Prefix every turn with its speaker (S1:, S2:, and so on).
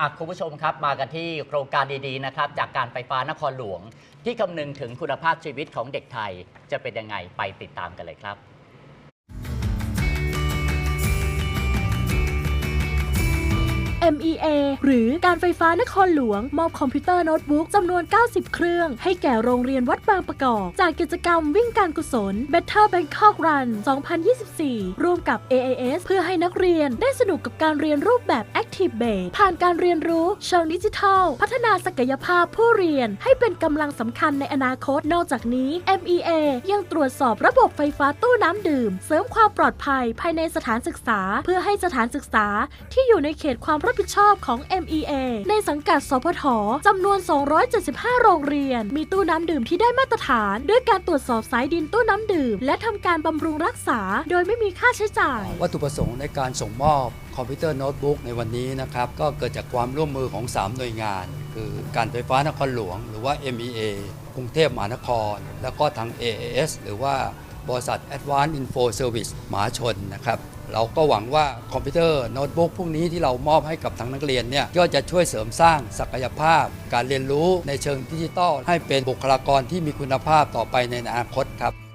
S1: อะคุณผู้ชมครับมากันที่โครงการดีๆนะครับจากการไฟฟ้านครหลวง ที่คำนึงถึงคุณภาพชีวิตของเด็กไทยจะเป็นยังไงไปติดตามกันเลยครับ
S2: MEA หรือการไฟฟ้านครหลวง มอบคอมพิวเตอร์โน้ตบุ๊กจำนวน 90 เครื่อง ให้แก่โรงเรียนวัดบางประกอบ จากกิจกรรมวิ่งการกุศล Better Bangkok Run 2024 ร่วมกับ AAS เพื่อให้นักเรียนได้สนุกกับการเรียนรูปแบบ Active Base ผ่านการเรียนรู้เชิงดิจิทัล พัฒนาศักยภาพผู้เรียน ให้เป็นกำลังสำคัญในอนาคต นอกจากนี้ MEA ยังตรวจสอบระบบไฟฟ้าตู้น้ำดื่ม เสริมความปลอดภัยภายในสถานศึกษา เพื่อให้สถานศึกษาที่อยู่ในเขตความรับผิดชอบของ MEA ในสังกัด สพทจำนวน 275 โรงเรียน มีตู้น้ำดื่มที่ได้มาตรฐาน ด้วยการตรวจสอบสายดินตู้น้ำดื่ม และทำการบำรุงรักษา โดยไม่มีค่าใช้จ่าย
S3: วัตถุประสงค์ในการส่งมอบคอมพิวเตอร์โน้ตบุ๊กในวันนี้นะครับ ก็เกิดจากความร่วมมือของ 3 หน่วยงาน คือการไฟฟ้านครหลวง หรือว่า MEA กรุงเทพมหานคร แล้วก็ทาง AAS หรือว่า บริษัท Advanced Info Service มหาชนนะครับเราก็หวังว่าคอมพิวเตอร์โน้ตบุ๊กพวกนี้ที่เรามอบให้กับทางนักเรียนเนี่ยก็จะช่วยเสริมสร้างศักยภาพ การเรียนรู้ในเชิงดิจิทัลให้เป็นบุคลากรที่มีคุณภาพต่อไปในอนาคตครับ